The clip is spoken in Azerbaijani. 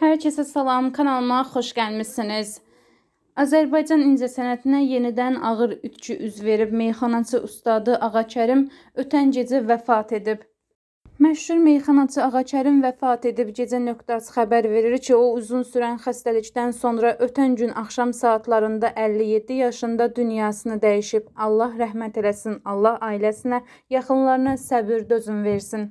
Herkese salam, kanalıma xoş gəlmisiniz. Azərbaycan incəsənətinə yenidən ağır ütçü üz verib meyxanaçı ustadı Ağakərim ötən gecə vəfat edib. Məşhur meyxanaçı Ağakərim vəfat edib. Gecə nöqtəsi xəbər verir ki, o uzun sürən xəstəlikdən sonra ötən gün axşam saatlarında 57 yaşında dünyasını dəyişib. Allah rəhmət eləsin. Allah ailəsinə, yaxınlarına səbir dözüm versin.